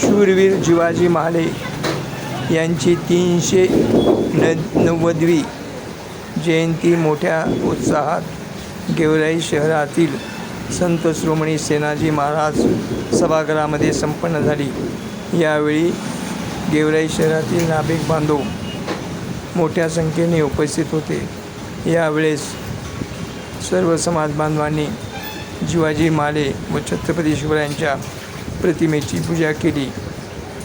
शूरवीर जिवाजी महाले यांची तीनशे न नव्वदवी जयंती मोठ्या उत्साहात गेवराई शहरातील संत श्रोमणी सेनाजी महाराज सभागृहामध्ये संपन्न झाली. यावेळी गेवराई शहरातील नाभिक बांधव मोठ्या संख्येने उपस्थित होते. यावेळेस सर्व समाज बांधवांनी जिवाजी माले व छत्रपती शिवरायांच्या प्रतिमेची पूजा केली.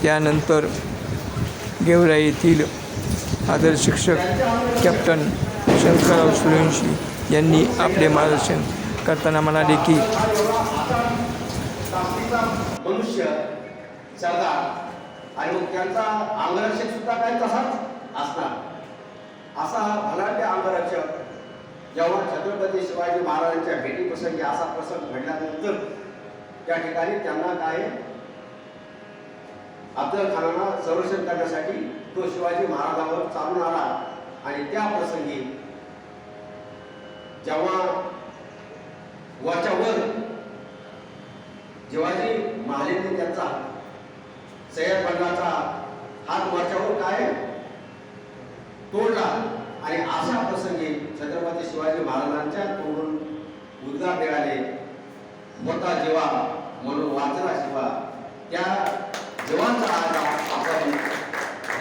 त्यानंतर गेवरा येथील आदर शिक्षक कॅप्टन शंकरराव सूर्यवंशी यांनी आपले मार्गदर्शन करताना म्हणाले की मनुष्य सरदार आणि त्यांचा अंगरक्षक सुद्धा काय तसाच असणार. असा जेव्हा छत्रपती शिवाजी महाराजांच्या भेटीप्रसंगी असा प्रसंग घडल्यानंतर त्या ठिकाणी त्यांना काय अफजल खानाला संरक्षण करण्यासाठी तो शिवाजी महाराजांवर चालून आला. आणि त्या प्रसंगी जेव्हा वाच्यावर शिवाजी महालेंनी त्यांचा सय्यद बंडाचा हात वाच्यावर काय तोडला आणि अशा प्रसंगी छत्रपती शिवाजी महाराजांच्या तोडून उद्गार मिळाले होता जेव्हा म्हणून वाचला शिवा त्या जेव्हाचा आज आपण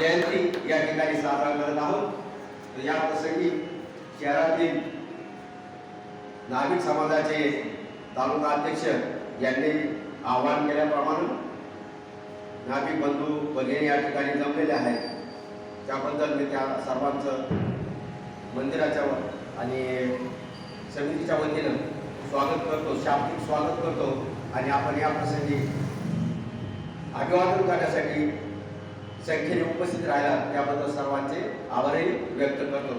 जयंती या ठिकाणी साजरा करत आहोत. तर या प्रसंगी शहरातील नागरिक समाजाचे तालुका अध्यक्ष यांनी आवाहन केल्याप्रमाणे नागरिक बंधू भगिनी या ठिकाणी जमलेले आहेत. त्याबद्दल मी त्या सर्वांचं मंदिराच्या आणि समितीच्या वतीनं स्वागत करतो शाब्दिक स्वागत करतो आणि आपण या प्रसंगी अभिवादन करण्यासाठी संख्येने उपस्थित राहिला. त्याबद्दल सर्वांचे आभारही व्यक्त करतो.